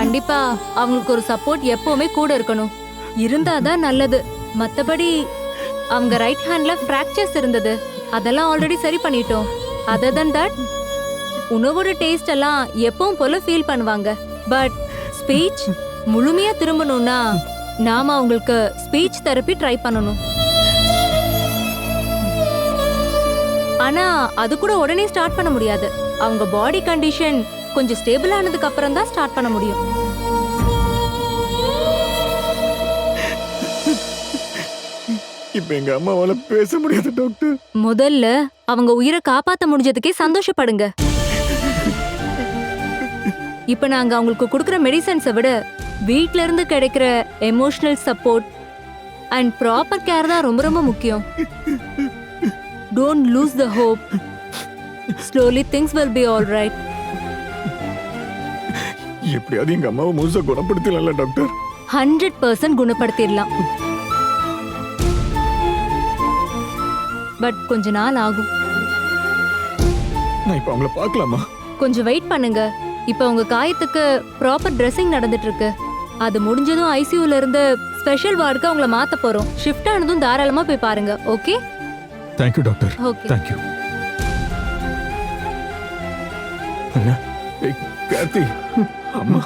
கண்டிப்பா அவங்களுக்கு ஒரு சப்போர்ட் எப்பவுமே கூட இருக்கணும். இருந்தாதான் நல்லது. மத்தபடி அவங்க ரைட் ஹேண்ட்ல ஃப்ராக்சர்ஸ் இருந்தது. அதெல்லாம் ஆல்ரெடி சரி பண்ணிட்டோம். அதர் தன் தட் உணவோட டேஸ்ட் எல்லாம் எப்பவும் போல ஃபீல் பண்ணுவாங்க. பட் ஸ்பீச் முழுமையா திரும்பணும்னா நாம அவங்களுக்கு ஸ்பீச் தெரப்பி ட்ரை பண்ணணும். ஆனா அது கூட உடனே ஸ்டார்ட் பண்ண முடியாது. அவங்க பாடி கண்டிஷன் கொஞ்சம் ஸ்டேபிள் ஆனதுக்கு அப்புறம் தான் ஸ்டார்ட் பண்ண முடியும். இப்ப எங்க அம்மாவால பேச முடியாது டாக்டர் முதல்ல அவங்க உயிரை காப்பாத்த முடிஞ்சதுக்கே சந்தோஷப்படுங்க. இப்ப நாங்க அவங்களுக்கு கொடுக்குற மெடிசன்ஸை விட வீட்ல இருந்து கிடைக்கிற emotional support and proper care தான் ரொம்ப ரொம்ப முக்கியம். Don't lose the hope slowly things will be all right எப்படியாவது எங்க அம்மாவை முழுசா குணப்படுத்தலாம்ல டாக்டர்? ஹண்ட்ரட் பர்சன்ட் குணப்படுத்திடலாம். பட் கொஞ்ச நாள் ஆகும். நான் இப்ப அவங்கள பார்க்கலாமா? கொஞ்சம் வெயிட் பண்ணுங்க. இப்போ உங்க காயத்துக்கு ப்ராப்பர் ட்ரெஸ்ஸிங் நடந்துட்டு இருக்கு அது முடிஞ்சதும் ஐசியூல இருந்து ஸ்பெஷல் வார்டுக்கு அவங்கள மாத்த போறோம். ஷிஃப்ட் ஆனதும் தாராளமா போய் பாருங்க okay thank you doctor okay thank you அண்ணா. కార్తీ. అమ్మా.